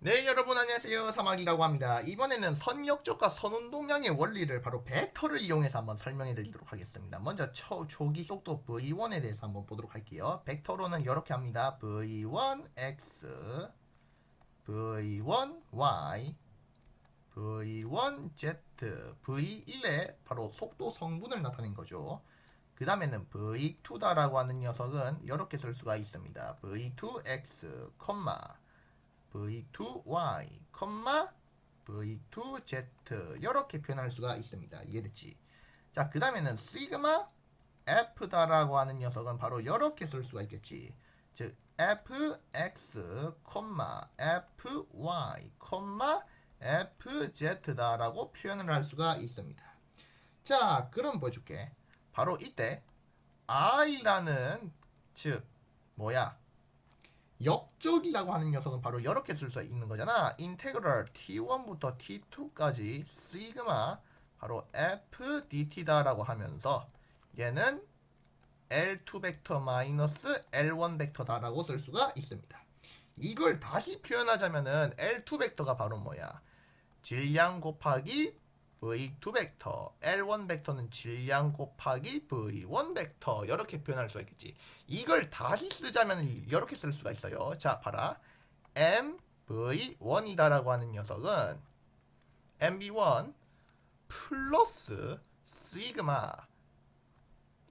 네 여러분 안녕하세요. 사막이라고 합니다. 이번에는 선역적과 선운동량의 원리를 바로 벡터를 이용해서 한번 설명해 드리도록 하겠습니다. 먼저 초, 초기 속도 v1에 대해서 한번 보도록 할게요. 벡터로는 이렇게 합니다. v1x v1y v1z v1의 바로 속도 성분을 나타낸 거죠. 그 다음에는 v2다라고 하는 녀석은 이렇게 쓸 수가 있습니다. v2x, v2y, v2z 이렇게 표현할 수가 있습니다. 이해됐지? 자, 그 다음에는 시그마 f다라고 하는 녀석은 바로 이렇게 쓸 수가 있겠지. 즉 fx, fy, fz다라고 표현을 할 수가 있습니다. 자, 그럼 보여줄게. 바로 이때 i라는 즉 뭐야? 역적이라고 하는 녀석은 바로 이렇게 쓸 수 있는 거잖아. 인테그럴 t1부터 t2까지 시그마 바로 f dt다라고 하면서 얘는 L2 벡터 마이너스 L1 벡터다라고 쓸 수가 있습니다. 이걸 다시 표현하자면은 L2 벡터가 바로 뭐야? 질량 곱하기 V2 벡터, L1 벡터는 질량 곱하기 V1 벡터 이렇게 표현할 수가 있겠지. 이걸 다시 쓰자면 이렇게 쓸 수가 있어요. 자, 봐라. MV1이다라고 하는 녀석은 MV1 플러스 시그마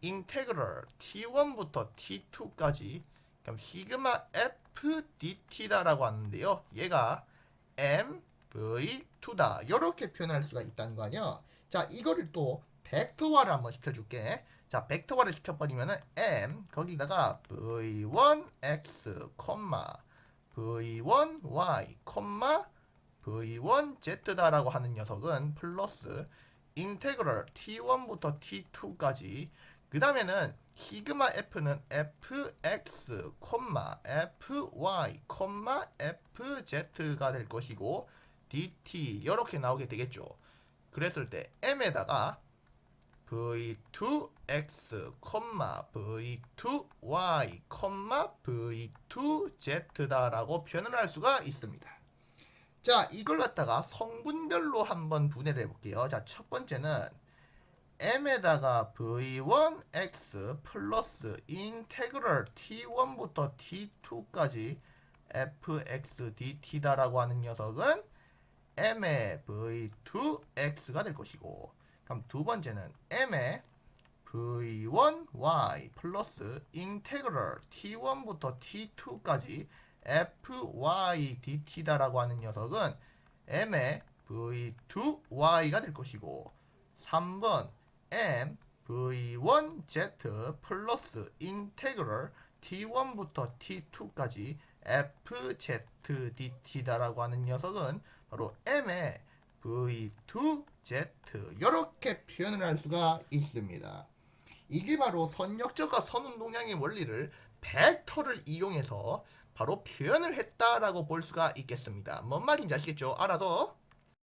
인테그럴 T1부터 T2까지 그럼 시그마 FDT다라고 하는데요. 얘가 MV2다 이렇게 표현할 수가 있다는 거 아니야. 자, 이거를 또 벡터화를 한번 시켜줄게. 자, 벡터화를 시켜버리면은 M 거기다가 V1X, V1Y, V1Z다라고 하는 녀석은 플러스 인테그럴 T1부터 T2까지 그 다음에는 시그마 F는 fx, fy, fz가 될 것이고 dt 이렇게 나오게 되겠죠. 그랬을 때 m에다가 v2x, v2y, v2z다라고 표현을 할 수가 있습니다. 자, 이걸 갖다가 성분별로 한번 분해를 해볼게요. 자, 첫 번째는 m에다가 v1x 플러스 인테그럴 t1부터 t2까지 fx dt다라고 하는 녀석은 m의 v2x가 될 것이고 그럼 두 번째는 m의 v1y 플러스 인테그럴 t1부터 t2까지 fy dt다라고 하는 녀석은 m의 v2y가 될 것이고 3번 m v1z 플러스 인테그럴 t1부터 t2까지 fz dt다라고 하는 녀석은 바로 m의 v2z 이렇게 표현을 할 수가 있습니다. 이게 바로 선역적과 선운동량의 원리를 벡터를 이용해서 바로 표현을 했다라고 볼 수가 있겠습니다. 뭔 말인지 아시겠죠? 알아도